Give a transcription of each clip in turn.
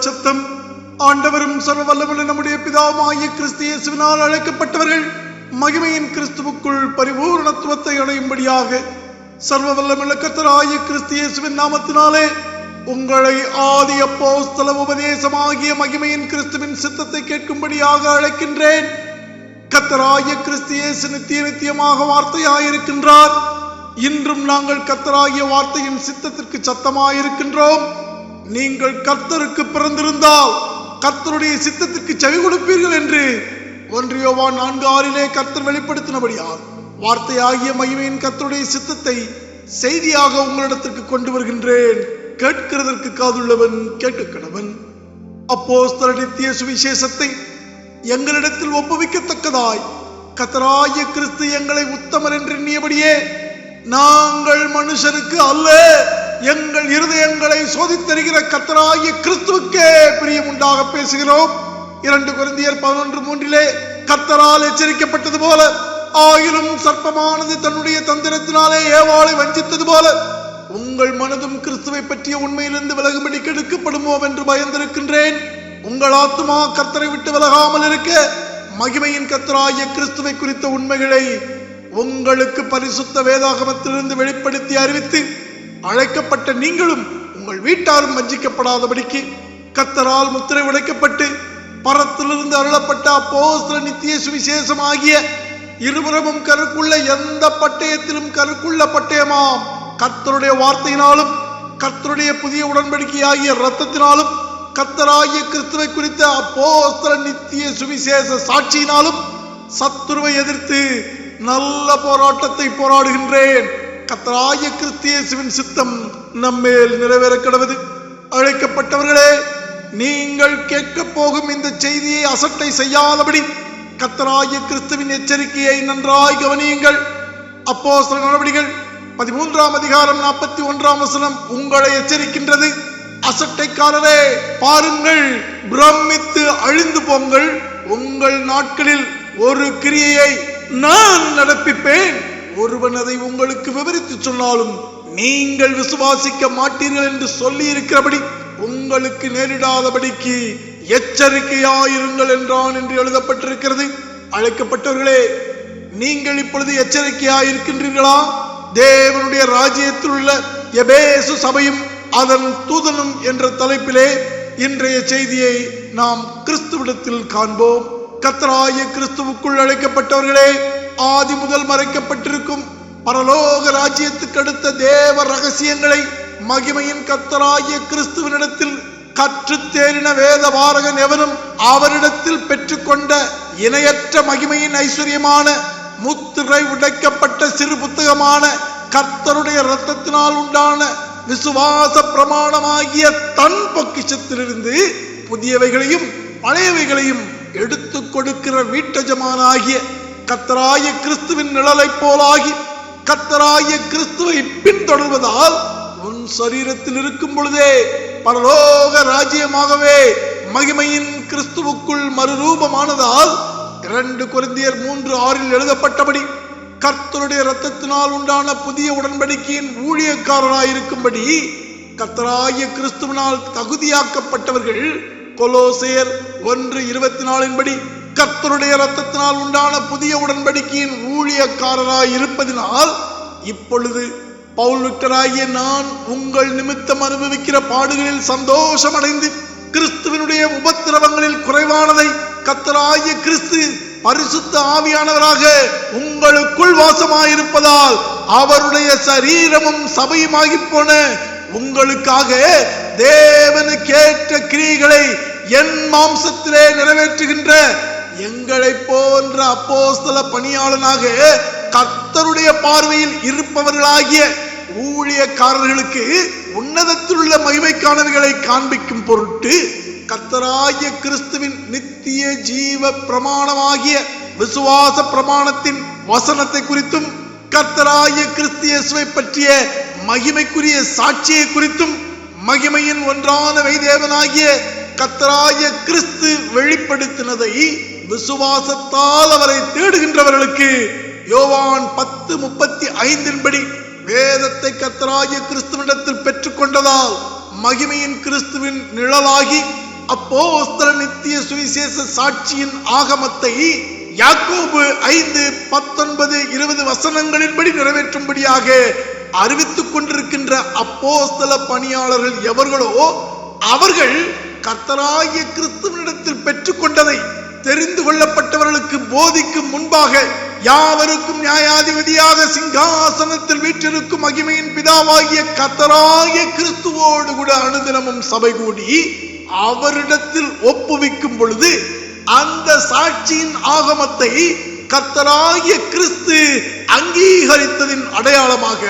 சத்தம் ஆண்டவரும் சர்வ வல்லமுள்ள நம்முடைய பிதாவாகிய கிறிஸ்து அழைக்கப்பட்டவர்கள் மகிமையின் கிறிஸ்துவுக்குள் பரிபூர்ணத்துவத்தை அடையும்படியாக சர்வ வல்லமுள்ள கர்த்தராகிய கிறிஸ்தியேசுவின் நாமத்தினாலே உங்களை ஆதி அப்போஸ்தல உபதேசமாகிய மகிமையின் கிறிஸ்துவின் சித்தத்தை கேட்கும்படியாக அழைக்கின்றேன். கத்தராகிய கிறிஸ்தியேசு நித்திய நித்தியமாக வார்த்தையாயிருக்கின்றார். இன்றும் நாங்கள் கத்தராகிய வார்த்தையின் சித்தத்திற்கு சத்தமாயிருக்கின்றோம். நீங்கள் கர்த்தருக்கு பிறந்திருந்தால் கர்த்தருடைய சித்தத்திற்கு செவி கொடுப்பீர்கள் என்று ஒன்றியோவான் நான்கு ஆறிலே கர்த்தர் வெளிப்படுத்தினபடியால் வார்த்தையாகிய மகிமையின் கர்த்தருடைய சித்தத்தை செய்தியாக உங்களிடத்திற்கு கொண்டு வருகின்றேன். கேட்கிறதற்கு காதுள்ளவன் கேட்டு கணவன் அப்போஸ்தல நித்திய சுவிசேஷத்தை எங்களிடத்தில் ஒப்புவிக்கத்தக்கதாய் கத்தராய கிறிஸ்து எங்களை உத்தமர் என்று எண்ணியபடியே நாங்கள் மனுஷருக்கு அல்ல. எங்கள் இருதயங்களை சோதித்தருகிற கத்தராகிய கிறிஸ்துவுக்கே பிரியம் உண்டாக பேசுகிறோம். இரண்டு குருந்தியர் பதினொன்று மூன்றிலே கத்தரால் எச்சரிக்கப்பட்டது போல ஆயினும் சர்ப்பமானது தன்னுடைய தந்திரத்தினாலே ஏவாளை வஞ்சித்தது போல உங்கள் மனதும் கிறிஸ்துவை பற்றிய உண்மையிலிருந்து விலகும்படி கெடுக்கப்படுமோ என்று பயந்திருக்கின்றேன். உங்கள் ஆத்மா கத்தரை விட்டு விலகாமல் இருக்க மகிமையின் கத்தராகிய கிறிஸ்துவை குறித்த உண்மைகளை உங்களுக்கு பரிசுத்த வேதாகமத்திலிருந்து வெளிப்படுத்தி அறிவித்து அழைக்கப்பட்ட நீங்களும் உங்கள் வீட்டாரும் வஞ்சிக்கப்படாதபடிக்கு கத்தரால் முத்திரை உடைக்கப்பட்டு பரத்திலிருந்து அருளப்பட்ட அப்போஸ்தல நித்திய சுவிசேஷம் ஆகிய இருபுறமும் கருக்குள்ள எந்த பட்டயத்திலும் கருக்குள்ள பட்டயமாம். கர்த்தருடைய வார்த்தையினாலும் கர்த்தருடைய புதிய உடன்படிக்கையாகிய இரத்தத்தினாலும் கர்த்தராகிய கிறிஸ்துவை குறித்த அப்போஸ்திர நித்திய சுவிசேஷ சாட்சியினாலும் சத்துருவை எதிர்த்து நல்ல போராட்டத்தை போராடுகின்றேன். கத்தராய கிறிஸ்தியேசுவின் சித்தம் நம்மேல் நிறைவேற கடவுது அழைக்கப்பட்டவர்களே நீங்கள் கேட்க போகும் இந்த செய்தியை அசட்டை செய்யாதபடி கத்தராய கிறிஸ்துவின் எச்சரிக்கையை நன்றாய் கவனியுங்கள். அப்போ சில நடவடிக்கைகள் பதிமூன்றாம் அதிகாரம் நாற்பத்தி ஒன்றாம் வசனம் உங்களை எச்சரிக்கின்றது. அசட்டைக்காரரே பாருங்கள் பிரமித்து அழிந்து போங்கள். உங்கள் நாட்களில் ஒரு கிரியையை நான் நடப்பிப்பேன். ஒருவன் அதை உங்களுக்கு விவரித்து சொன்னாலும் நீங்கள் விசுவாசிக்க மாட்டீர்கள் என்று சொல்லி இருக்கிறபடி உங்களுக்கு நேரிடாதபடிக்கு எச்சரிக்கையாயிருங்கள் என்றான் என்று எழுதப்பட்டிருக்கிறது. அழைக்கப்பட்டவர்களே நீங்கள் இப்பொழுது எச்சரிக்கையாயிருக்கின்றீர்களா? தேவனுடைய ராஜ்யத்தில் உள்ள எபேசு சபையும் அதன் தூதனும் என்ற தலைப்பிலே இன்றைய செய்தியை நாம் கிறிஸ்துவிடத்தில் காண்போம். கத்தராய கிறிஸ்துவுக்குள் அழைக்கப்பட்டவர்களே ஆதி முதல் மறைக்கப்பட்டிருக்கும் பரலோக ராஜ்யத்துக்கு அடுத்த தேவ ரகசியங்களை மகிமையின் கத்தராகிய கிறிஸ்துவனிடத்தில் கற்று தேறின வேத பாரகன் எவனும் அவரிடத்தில் பெற்றுக்கொண்ட இணையற்ற மகிமையின் ஐஸ்வர்யமான முத்திரை உடைக்கப்பட்ட சிறு புத்தகமான கர்த்தருடைய இரத்தத்தினால் உண்டான விசுவாச பிரமாணமாகிய தன் பொக்கிஷத்திலிருந்து புதியவைகளையும் பழையவைகளையும் எடுத்து கொடுக்கிற வீட்டஜமானாகிய கத்தராய கிறிஸ்துவின் நிழலைப் போலாகி கத்தராய கிறிஸ்துவை பின்தொடர்வதால் உன் சரீரத்தில் இருக்கும் பொழுதே பரலோக ராஜ்யமாகவே மகிமையின் கிறிஸ்துவுக்குள் மறுரூபமானதால் இரண்டு குருந்தியர் மூன்று ஆறில் எழுதப்பட்டபடி கர்த்தருடைய இரத்தத்தினால் உண்டான புதிய உடன்படிக்கையின் ஊழியக்காரராயிருக்கும்படி கர்த்தராகிய கிறிஸ்துவனால் தகுதியாக்கப்பட்டவர்கள் கொலோசேர் ஒன்று இருபத்தி நாலின்படி கத்தருடைய ரத்தத்தினால் உண்டான புதிய உடன்படிக்கையின் ஊழியக்காரராய் இருப்பதினால் இப்பொழுது பவுல் விக்டராகிய நான் உங்கள் நிமித்தம் அனுபவிக்கிற பாடுகளில் சந்தோஷமடைந்து கிறிஸ்துவனுடைய உபத்திரவங்களில் குறைவானதை கத்தராகிய கிறிஸ்து பரிசுத்த ஆவியானவராக உங்களுக்குள் வாசமாயிருப்பதால் அவருடைய சரீரமும் சபையுமாகி போன உங்களுக்காக தேவனுக்கேற்ற கிரியைகளை என் மாம்சத்திலே நிறைவேற்றுகின்ற எங்களை போன்ற அப்போஸ்தல பணியாளனாக கர்த்தருடைய பார்வையில் இருப்பவர்களாகிய ஊழியக்காரர்களுக்கு உன்னதத்தில் உள்ள மகிமைக்கானவைகளை காண்பிக்கும் பொருட்டு கத்தராகிய கிறிஸ்துவின் நித்திய ஜீவ பிரமாணமாகிய விசுவாச பிரமாணத்தின் வசனத்தை குறித்தும் கத்தராகிய கிறிஸ்தியசுவை பற்றிய மகிமைக்குரிய சாட்சியை குறித்தும் மகிமையின் ஒன்றான வைதேவனாகிய கத்தராய கிறிஸ்து வெளிப்படுத்தினதை விசுவாசத்தால் அவரை தேடுகின்றவர்களுக்கு யோவான் பத்து முப்பத்தி ஐந்தின்படி வேதத்தை கத்தராகிய கிறிஸ்துவிடத்தில் பெற்றுக்கொண்டதால் மகிமையின் கிறிஸ்துவின் நிழலாகி அப்போஸ்தல நித்திய சுவிசேஷ சாட்சியின் ஆகமத்தை யாக்கோபு ஐந்து பத்தொன்பது இருபது வசனங்களின்படி நிறைவேற்றும்படியாக அறிவித்துக் கொண்டிருக்கின்ற அப்போஸ்தல பணியாளர்கள் எவர்களோ அவர்கள் கர்த்தராகிய கிறிஸ்துவனிடத்தில் பெற்றுக்கொண்டதை தெரிந்து கொள்ளப்பட்டவர்களுக்கு போதிக்கும் முன்பாக யாவருக்கும் நியாயாதிபதியாக சிங்காசனத்தில் வீற்றிருக்கும் மகிமையின் பிதாவாகிய கத்தராகிய கிறிஸ்துவோடு கூட அனுதினமும் சபை கூடி அவரிடத்தில் ஒப்புவிக்கும் பொழுது அந்த சாட்சியின் ஆகமத்தை கத்தராகிய கிறிஸ்து அங்கீகரித்ததின் அடையாளமாக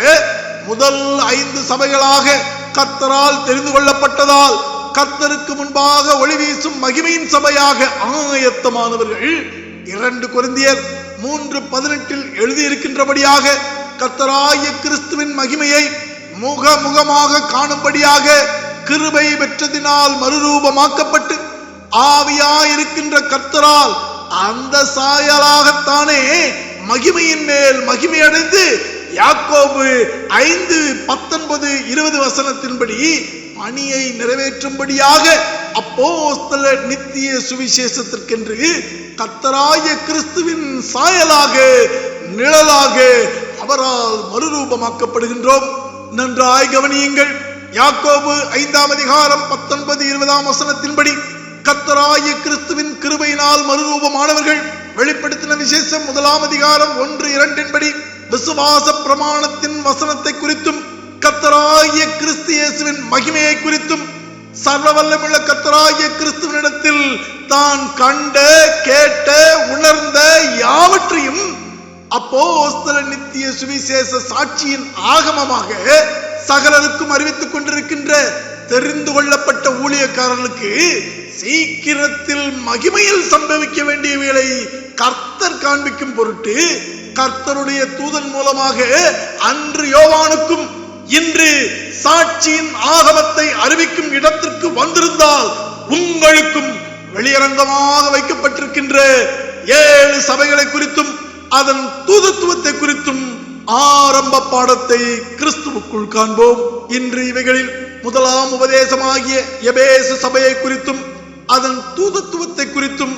முதல் ஐந்து சபைகளாக கத்தரால் தெரிந்து கொள்ளப்பட்டதால் கர்த்தருக்கு முன்பாக ஒளி வீசும் மகிமையின் சபையாக ஆயத்தமானவர்கள் இரண்டு குருந்தியர் மூன்று பதினெட்டில் எழுதியிருக்கின்றபடியாக கர்த்தராய கிறிஸ்துவின் மகிமையை முக முகமாக காணும்படியாக கிருபை பெற்றதினால் மறுரூபமாக்கப்பட்டு ஆவியாயிருக்கின்ற கர்த்தரால் அந்த சாயலாகத்தானே மகிமையின் மேல் மகிமையடைந்து யாக்கோபு ஐந்து பத்தொன்பது இருபது வசனத்தின்படி பணியை நிறைவேற்றும்படியாக அப்போஸ்தல நித்திய சுவிசேஷத்திற்கென்று கத்தராய கிறிஸ்துவின் சாயலாக நிழலாக அவரால் மறுரூபமாக்கப்படுகின்றோம். நன்றாய் கவனியுங்கள். யாக்கோபு ஐந்தாம் அதிகாரம் பத்தொன்பது இருபதாம் வசனத்தின்படி கத்தராய கிறிஸ்துவின் கிருபையினால் மறுரூபமானவர்கள் வெளிப்படுத்தின விசேஷம் முதலாம் அதிகாரம் ஒன்று இரண்டின்படி விசுவாச பிரமாணத்தின் வசனத்தை குறித்தும் கத்தராகிய கிறிஸ்து இயேசுவின் மகிமையை குறித்தும் சர்வ வல்லமுள்ள கத்தராகிய கிறிஸ்துவனிடத்தில் தான் கண்ட கேட்ட உணர்ந்த யாவற்றையும் அப்போஸ்தல நித்திய சுவிசேஷ சாட்சியின் ஆகமமாக சகலருக்கும் அறிவித்துக் கொண்டிருக்கின்ற தெரிந்து கொள்ளப்பட்ட ஊழியக்காரனுக்கு சீக்கிரத்தில் மகிமையில் சம்பவிக்க வேண்டிய வேலை கர்த்தர் காண்பிக்கும் பொருட்டு கர்த்தருடைய தூதன் மூலமாக அன்று யோவானுக்கும் இன்று சாட்சியின் ஆகமத்தை அறிவிக்கும் இடத்திற்கு வந்திருந்தால் உங்களுக்கும் வெளியரங்கமாக வைக்கப்பட்டிருக்கின்ற ஏழு சபைகளை குறித்தும் அதன் தூதத்துவத்தை குறித்தும் ஆரம்ப பாடத்தை கிறிஸ்துவுக்குள் காண்போம். இன்று இவைகளில் முதலாம் உபதேசமாகிய எபேசு சபையை குறித்தும் அதன் தூதத்துவத்தை குறித்தும்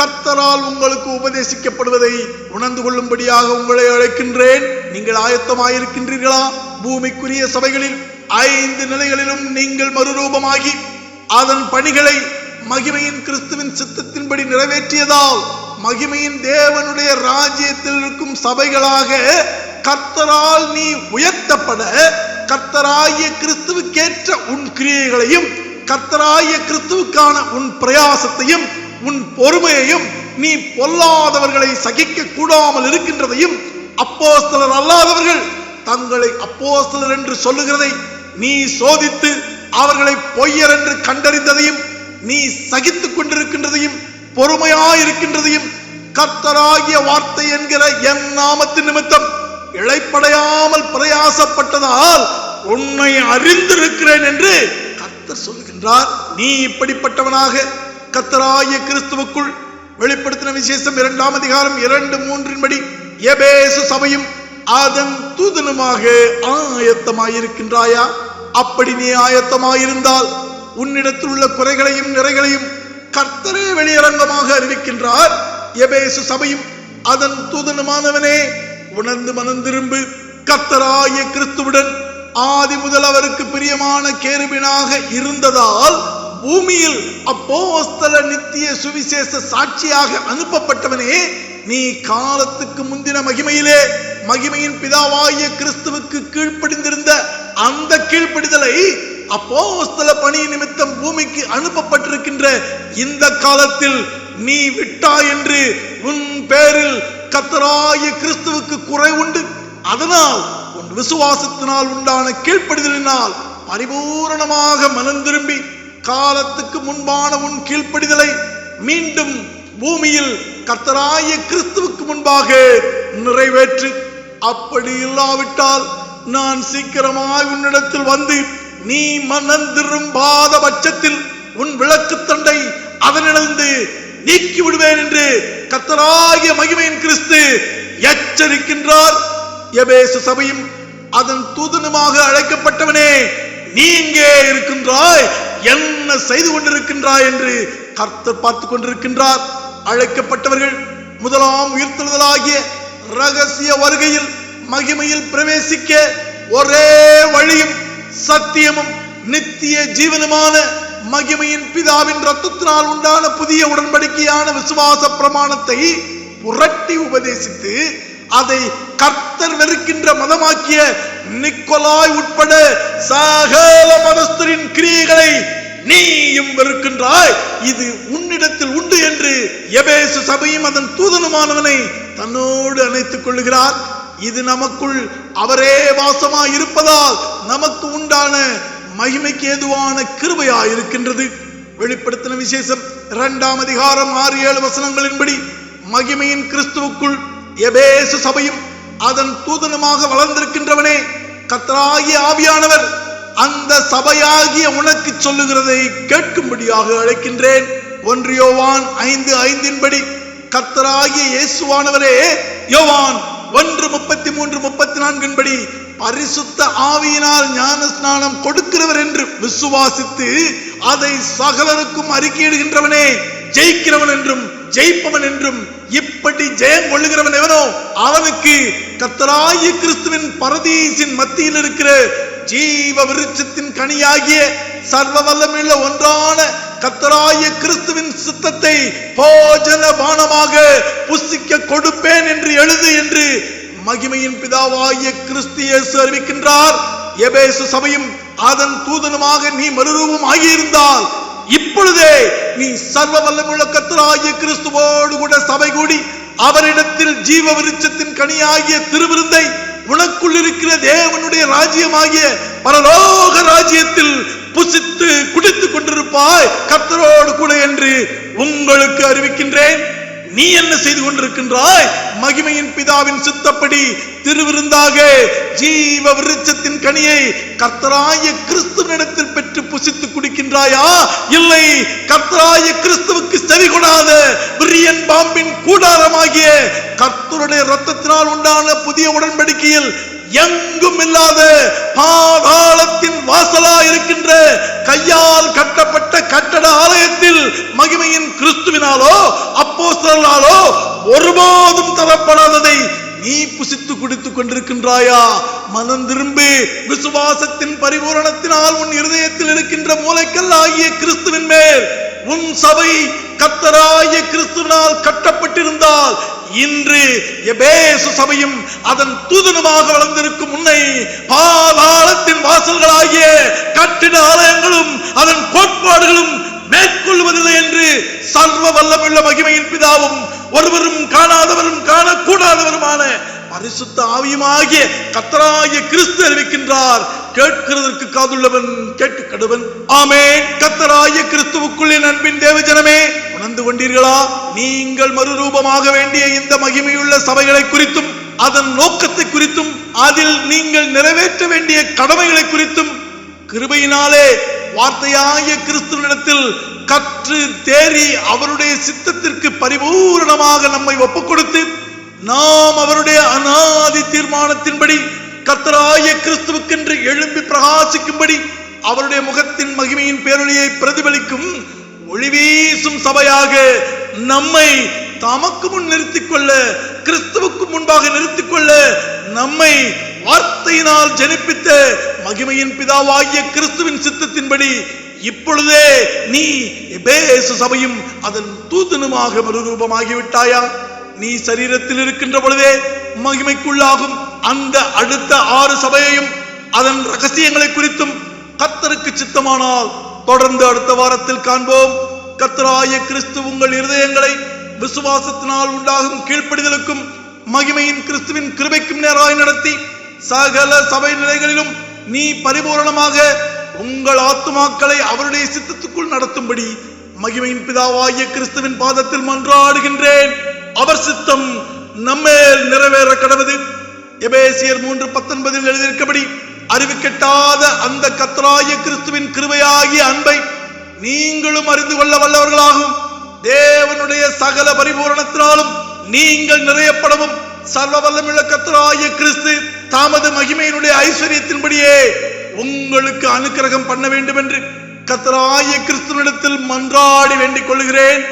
கர்த்தரால் உங்களுக்கு உபதேசிக்கப்படுவதை உணர்ந்து கொள்ளும்படியாக உங்களை அழைக்கின்றேன். நீங்கள் ஆயத்தமாயிருக்கின்றீர்களா? பூமிக்குரிய சபைகளில் ஐந்து நிலைகளிலும் நீங்கள் மறுரூபமாகி அதன் பணிகளை மகிமையின் கிறிஸ்துவின் சித்தத்தின்படி நிறைவேற்றியதால் மகிமையின் தேவனுடைய ராஜ்யத்தில் இருக்கும் சபைகளாக கர்த்தரால் நீ உயர்த்தப்பட கர்த்தராகிய கிறிஸ்துவுக்கேற்ற உன் கிரியைகளையும் கர்த்தராகிய கிறிஸ்துவுக்கான உன் பிரயாசத்தையும் உன் பொறுமையையும் நீ பொல்லாதவர்களை சகிக்க கூடாமல் இருக்கின்றதையும் அப்போஸ்தலர் அல்லாதவர்கள் தங்களை அப்போஸ்தலர் என்று சொல்லுகிறதை நீ சோதித்து அவர்களை பொய்யர் என்று கண்டறிந்ததையும் நீ சகித்துக் கொண்டிருக்கின்றதையும் பொறுமையாயிருக்கின்றதையும் கர்த்தராகிய வார்த்தை என்கிற என் நாமத்தின் நிமித்தம் இழைப்படையாமல் பிரயாசப்பட்டதால் உன்னை அறிந்திருக்கிறேன் என்று கர்த்தர் சொல்லுகின்றார். நீ இப்படிப்பட்டவனாக கத்தராய கிறிஸ்துவுக்குள் வெளிப்படுத்தின விசேஷம் இரண்டாம் அதிகாரம் இரண்டு மூன்றின்படி எபேசு சபையும் அதன் தூதனுமாக ஆயத்தமாயிருக்கின்றாயா? அப்படி நீ ஆயத்தமாயிருந்தால் உன்னிடத்தில் உள்ள குறைகளையும் நிறைகளையும் கர்த்தரே வெளியரங்கமாக அறிவிக்கின்றார். எபேசு சபையும் அதன் தூதனுமானவனே உணர்ந்து மனந்திரும்பு கத்தராய கிறிஸ்துவுடன் ஆதி முதல் அவருக்கு பிரியமான கேருபினாக இருந்ததால் பூமியில் அப்போஸ்தல நித்திய சுவிசேஷ சாட்சியாக அனுப்பப்பட்டவனே நீ காலத்துக்கு முந்தின மகிமையிலே மகிமையின் பிதாவாகிய கிறிஸ்துவுக்கு கீழ்ப்படிந்திருந்த அந்த கீழ்ப்படிதலை அப்போஸ்தல பணி நிமித்தம் பூமிக்கு அனுப்பப்பட்டிருக்கின்ற இந்த காலத்தில் நீ விட்டாய் என்று உன் பேரில் கத்தராய கிறிஸ்துவுக்கு குறை உண்டு. அதனால் உன் விசுவாசத்தினால் உண்டான கீழ்ப்படிதலினால் பரிபூரணமாக மனம் திரும்பி காலத்துக்கு முன்பான உன் கீழ்ப்படிதலை மீண்டும் பூமியில் கர்த்தராய கிறிஸ்துவுக்கு முன்பாக நிறைவேற்று. அப்படி இல்லாவிட்டால் நான் சீக்கிரமாய் உன்னிடத்தில் வந்து நீ மனம் திரும்பாத பட்சத்தில் உன் விளக்கு தண்டை அதனிலிருந்து நீக்கி விடுவேன் என்று கத்தராகிய மகிமையின் கிறிஸ்து எச்சரிக்கின்றார். எபேசு சபையும் அதன் தூதனுமாக அழைக்கப்பட்டவனே நீ இங்கே இருக்கின்றாய். என்ன செய்து கொண்டிருக்கின்றாய் என்று கர்த்தர் பார்த்து கொண்டிருக்கின்றார். அழைக்கப்பட்டவர்கள் முதலாம் உயிர்த்தெழுதலாகிய ரகசிய வருகையில் மகிமையில் பிரவேசிக்க ஒரே வழியும் சத்தியமும் நித்திய ஜீவனுமான மகிமையின் பிதாவின் ரத்தத்தினால் உண்டான புதிய உடன்படிக்கையான விசுவாச பிரமாணத்தை புரட்டி உபதேசித்து அதை கர்த்தர் வெறுக்கின்ற மதமாக்கிய நிக்கோலாய் உட்பட சகல மதஸ்தரின் கிரியைகளை நீயும் வெறுக்கின்றாய். இது உன்னிடத்தில் உண்டு என்று எபேசு சபையும் அதன் தூதனுமானவனை தன்னோடு அணைத்துக் கொள்ளுகிறார். இது நமக்குள் அவரே வாசமாய் இருப்பதால் நமக்கு உண்டான மகிமைக்கு ஏதுவான கிருபையாய் இருக்கின்றது. வெளிப்படுத்தின விசேஷம் இரண்டாம் அதிகாரம் ஆறு ஏழு வசனங்களின்படி மகிமையின் கிறிஸ்துவுக்குள் எபேசு சபையும் அதன் தூதனமாக வளர்ந்திருக்கின்றவனே கத்தராகிய ஆவியானவர் அந்த சபையாகிய உனக்கு சொல்லுகிறதை கேட்கும்படியாக அழைக்கின்றேன். ஒன்று யோவான் ஐந்து ஐந்தின்படி கத்தராகிய இயேசுவானவரே யோவான் ஒன்று முப்பத்தி மூன்று முப்பத்தி நான்கின்படி பரிசுத்த ஆவியினால் ஞான ஸ்நானம் கொடுக்கிறவர் என்று விசுவாசித்து அதை சகலருக்கும் அறிக்கையிடுகின்றவனே ஜெயிக்கிறவன் என்றும் ஜெயிப்பவன் என்றும் இப்படி ஜெயம் கொள்ளுகிறவன் எவனோ அவனுக்கு கத்தராய கிறிஸ்துவின் பரதீசின் மத்தியில் இருக்கிற ஜீவ விருட்சத்தின் கனியாகிய சர்வ வல்லமையுள்ள ஒன்றான கத்தராய கிறிஸ்துவின் சித்தத்தை போஜன பானமாக புசிக்க கொடுப்பேன் என்று எழுது என்று மகிமையின் பிதாவாகிய கிறிஸ்து இயேசு அறிவிக்கின்றார். எபேசு சபையும் அதன் தூதனுமாக நீ மறுரூபம் ஆகியிருந்தால் இப்பொழுதே நீ சர்வ வல்லமுள்ள கிறிஸ்துவோடு கூட சபை கூடி அவரிடத்தில் ஜீவ விருட்சத்தின் கனியாகிய திருவிருந்தை உனக்குள் இருக்கிற தேவனுடைய ராஜ்யமாகிய பரலோக ராஜ்யத்தில் புசித்து குடித்துக் கொண்டிருப்பாய். கத்தரோடு கூட என்று உங்களுக்கு அறிவிக்கின்றேன். நீ என்ன செய்து கொண்டிருக்கின்றாய்? மகிமையின் பிதாவின் சித்தப்படி திருவிருந்தாக ஜீவ விருட்சத்தின் கனியை கர்த்தராய கிறிஸ்துவனிடத்தில் பெற்று புசித்து குடிக்கின்றாயா? இல்லை கர்த்தராய கிறிஸ்துவுக்கு செவி கொடாத விரியன் பாம்பின் கூடாரமாகிய கர்த்தருடைய ரத்தத்தினால் உண்டான புதிய உடன்படிக்கையில் எங்கும் இல்லாத பாதாளத்தின் வாசலா இருக்கின்ற கையால் கட்டப்பட்ட கட்டட ஆலயத்தில் மகிமையின் கிறிஸ்துவினாலோ அப்போஸ்தலாலோ ஒருபோதும் தரப்படாததை நீ புசித்து குடித்துக் கொண்டிருக்கின்றாயா? மனம் திரும்பி விசுவாசத்தின் பரிபூரணத்தினால் உன் இருதயத்தில் இருக்கின்ற மூளைக்கல் ஆகிய கிறிஸ்துவின் மேல் உன் சபை கத்தராய கிறிஸ்துவனால் கட்டப்பட்டிருந்தால் இன்று எபேசு சபையும் அதன் தூதனமாக வளர்ந்திருக்கும் உன்னை பாதாளத்தின் வாசல்களாகிய கட்டிட ஆலயங்களும் அதன் கோட்பாடுகளும் மேற்கொள்வதில்லை என்று சர்வ வல்லமுள்ள மகிமையின் பிதாவும் ஒருவரும் காணாதவரும் காணக்கூடாதவருமான பரிசுத்த ஆவியுமாகிய கத்தராகிய கிறிஸ்து அறிவிக்கின்றார். கேட்கிறதற்கு காதுள்ளவன் கேட்டு கடுவன் ஆமே கத்தராய கிறிஸ்துவுக்குள்ளே நண்பின் தேவஜனமே உணர்ந்து கொண்டீர்களா? நீங்கள் மறுரூபமாக வேண்டிய இந்த மகிமையுள்ள சபைகளை குறித்தும் அதன் நோக்கத்தை குறித்தும் அதில் நீங்கள் நிறைவேற்ற வேண்டிய கடமைகளை குறித்தும் கிருபையினாலே வார்த்தையாகிய கிறிஸ்துவனிடத்தில் கற்று தேறி அவருடைய சித்தத்திற்கு பரிபூரணமாக நம்மை ஒப்புக் கொடுத்து நாம் அவருடைய அனாதி தீர்மானத்தின்படி கத்தராய கிறிஸ்துவுக்கென்று எழும்பி பிரகாசிக்கும்படி அவருடைய முகத்தின் மகிமையின் பேரொழியை பிரதிபலிக்கும் ஒளி வீசும் சபையாக நம்மை தமக்கு முன் நிறுத்திக் கொள்ள கிறிஸ்துவுக்கு முன்பாக நிறுத்திக் கொள்ள நம்மை வார்த்தையினால் ஜனிப்பித்த மகிமையின் பிதாவாகிய கிறிஸ்துவின் சித்தத்தின்படி இப்பொழுதே நீ சபையும் அதன் தூதனுமாக மறுரூபமாகிவிட்டாயா? நீ சரீரத்தில் இருக்கின்ற பொழுதே மகிமைக்குள்ளாகும் அந்த அடுத்த ஆறு சபையையும் அதன் ரகசியங்களை குறித்தும் கத்தருக்கு சித்தமானால் தொடர்ந்து அடுத்த வாரத்தில் காண்போம். கத்தராய கிறிஸ்து உங்கள் இருதயங்களை விசுவாசத்தினால் உண்டாகும் கீழ்ப்படிதலுக்கும் மகிமையின் கிறிஸ்துவின் கிருபைக்கும் நேராய் நடத்தி சகல சபை நிலைகளிலும் நீ பரிபூரணமாக உங்கள் ஆத்துமாக்களை அவருடைய சித்தத்துக்குள் நடத்தும்படி மகிமையின் பிதாவாகிய கிறிஸ்துவின் பாதத்தில் மன்றாடுகின்றேன். அவர் சித்தம் நம்மேல் நிறைவேற கடவுது. எபேசியர் மூன்று பத்தொன்பதில் எழுதியிருக்கபடி அறிவிக்கட்டாத அந்த கத்தராய கிறிஸ்துவின் கிருபையாகிய அன்பை நீங்களும் அறிந்து கொள்ள வல்லவர்களாகும். தேவனுடைய சகல பரிபூரணத்தினாலும் நீங்கள் நிறையப்படவும் சர்வ வல்லமுள்ள கத்தராய கிறிஸ்து தாமது மகிமையினுடைய ஐஸ்வர்யத்தின்படியே உங்களுக்கு அனுக்கிரகம் பண்ண வேண்டும் என்று கத்தராய கிறிஸ்துவனிடத்தில் மன்றாடி வேண்டிக் கொள்கிறேன்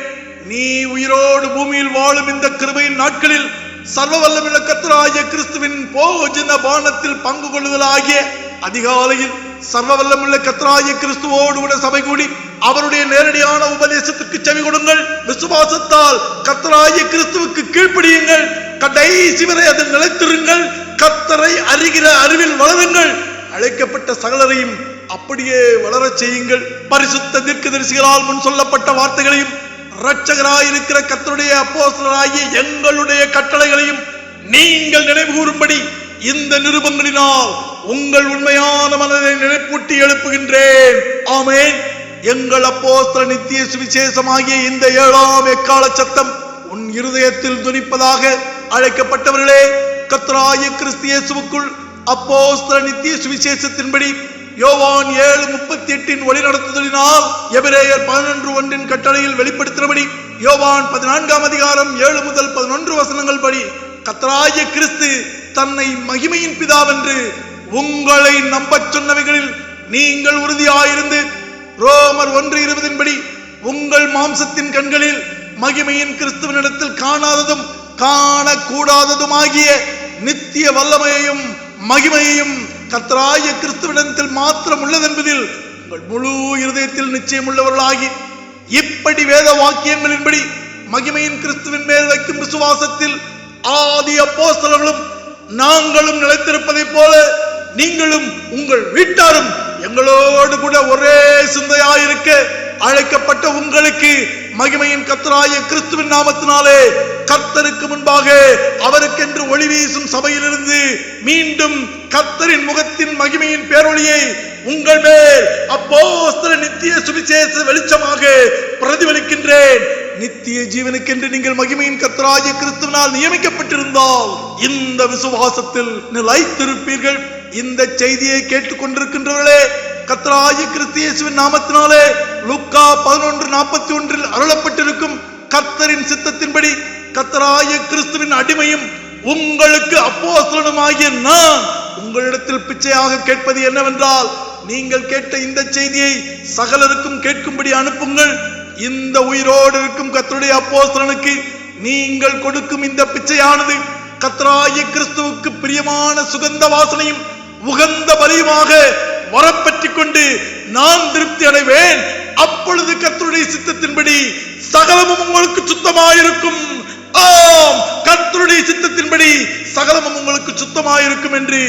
நீ உயிரோடு பூமியில் வாழும் இந்த கிருபையின் நாட்களில் சர்வ வல்லமிழ கத்தராகிய கிறிஸ்துவின் போஜன பானத்தில் பங்கு கொள்ளுதலாகிய அதிகாலையில் சர்வ வல்லமுள்ள கத்தராய கிறிஸ்துவோடு கூட சபை கூடி அவருடைய நேரடியான உபதேசத்துக்கு செவி கொடுங்கள். விசுவாசத்தால் கத்தராய கிறிஸ்துவுக்கு கீழ்ப்படியுங்கள். கடைசி வரை அதில் நிலைத்திருங்கள். கத்தரை அறிகிற அறிவில் வளருங்கள். அழைக்கப்பட்ட சகலரையும் அப்படியே வளரச் செய்யுங்கள். பரிசுத்த தீர்க்கதரிசிகளால் முன் சொல்லப்பட்ட வார்த்தைகளையும் இரட்சகராயிருக்கிற கத்தருடைய அப்போசலராகிய எங்களுடைய கட்டளைகளையும் நீங்கள் நினைவு கூறும்படி இந்த நிருபங்களினால் உங்கள் உண்மையான மனதை நினைப்பூட்டி எழுப்புகின்றேன். ஆமேன். எங்கள் அப்போஸ்தல நித்திய சுவிசேஷமாகிய இந்த ஏழாம் எக்கால சத்தம் உன் இருதயத்தில் துணிப்பதாக அழைக்கப்பட்டவர்களே கத்ராய கிறிஸ்தியேசுவுக்குள் அப்போஸ்தல நித்திய சுவிசேஷத்தின்படி யோவான் ஏழு முப்பத்தி எட்டின் வழி நடத்துதலினால் எபிரேயர் பதினொன்று ஒன்றின் கட்டளையில் வெளிப்படுத்தினபடி யோவான் பதினான்காம் அதிகாரம் ஏழு முதல் பதினொன்று வசனங்கள் படி கத்தராய கிறிஸ்து தன்னை மகிமையின் பிதாவென்று உங்களை நம்பச் சொன்னவைகளில் நீங்கள் உறுதியாயிருந்து ரோமர் ஒன்று இருபதின்படி உங்கள் மாம்சத்தின் கண்களில் மகிமையின் கிறிஸ்துவனிடத்தில் காணாததும் காணக்கூடாததுமாகிய நித்திய வல்லமையையும் மகிமையையும் கத்தராய கிறிஸ்துவிடத்தில் மாத்திரம் உள்ளதென்பதில் உங்கள் முழு இருதயத்தில் நிச்சயம் உள்ளவர்களாகி இப்படி வேத வாக்கியங்களின்படி மகிமையின் கிறிஸ்துவின் மேல் வைக்கும் விசுவாசத்தில் ஆதி அப்போஸ்தலர்களும் நாங்களும் நிலைத்திருப்பதைப் போல நீங்களும் உங்கள் வீட்டாரும் எங்களோடு கூட ஒரே சிந்தையாயிருக்க அழைக்கப்பட்ட உங்களுக்கு மகிமையின் கத்தராய கிறிஸ்துவின் நாமத்தினாலே கர்த்தருக்கு முன்பாக அவருக்கென்று ஒளி வீசும் சபையிலிருந்து மீண்டும் கர்த்தரின் முகத்தின் மகிமையின் பேரொளியை உங்கள் மேல் அப்போஸ்தல நித்திய சுவிசேஷ வெளிச்சமாக பிரதிபலிக்கின்றேன். நித்திய ஜீவனுக்கென்று நீங்கள் மகிமையின் கத்தராய கிறிஸ்துவனால் நியமிக்கப்பட்டிருந்தால் இந்த விசுவாசத்தில் நிலைத்திருப்பீர்கள். இந்த செய்தியை கேட்டுக்கொண்டிருக்கின்றவர்களே கத்தராய கிறிஸ்தியேசுவின் நாமத்தினாலே லுக்கா பதினொன்று நாற்பத்தி ஒன்றில் அருளப்பட்டிருக்கும் கர்த்தரின் சித்தத்தின்படி கத்தராய கிறிஸ்துவின் அடிமையும் உங்களுக்கு அப்போஸ்தலனுமாகிய நான் உங்களிடத்தில் பிச்சையாக கேட்பது என்னவென்றால் நீங்கள் கேட்ட இந்த செய்தியை சகலருக்கும் கேட்கும்படி அனுப்புங்கள். இந்த உயிரோடு இருக்கும் கத்தருடைய அப்போஸ்தலனுக்கு நீங்கள் கொடுக்கும் இந்த பிச்சையானது கத்தராய கிறிஸ்துவுக்கு பிரியமான சுகந்த வாசனையும் உகந்த பலியுமாக வரப்பற்றிக் கொண்டு நான் திருப்தி அடைவேன். அப்பொழுது கத்தருடைய சித்தத்தின்படி சகலமும் உங்களுக்கு சுத்தமாயிருக்கும். ஆம் கத்தருடைய சித்தத்தின்படி சகலமும் உங்களுக்கு சுத்தமாயிருக்கும் என்று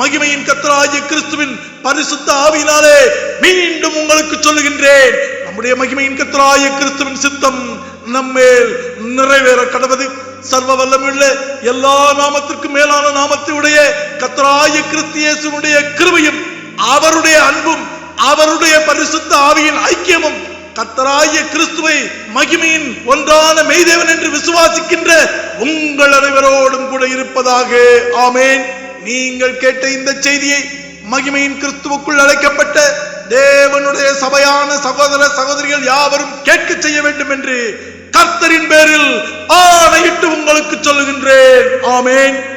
மகிமையின் கத்தராகிய கிறிஸ்துவின் பரிசுத்த ஆவியினாலே மீண்டும் உங்களுக்கு சொல்லுகின்றேன். நம்முடைய மகிமையின் கர்த்தராகிய கிறிஸ்துவின் சித்தம் நம்மேல் நிறைவேற கடவது. சர்வ வல்லமுள்ள எல்லா நாமத்திற்கும் மேலான நாமத்தை உடைய கத்தராய கிறிஸ்து கிருபையும் அவருடைய அன்பும் அவருடைய பரிசுத்த ஆவியின் ஐக்கியமும் கத்தராய கிறிஸ்துவை மகிமையின் ஒன்றான மெய்தேவன் என்று விசுவாசிக்கின்ற உங்கள் அனைவரோடும் கூட இருப்பதாக. ஆமேன். நீங்கள் கேட்ட இந்த செய்தியை மகிமையின் கிறிஸ்துவுக்குள் அழைக்கப்பட்ட தேவனுடைய சபையான சகோதர சகோதரிகள் யாவரும் கேட்க செய்ய வேண்டும் என்று கர்த்தரின் பேரில் ஆணையிட்டு உங்களுக்கு சொல்லுகின்றேன். ஆமேன்.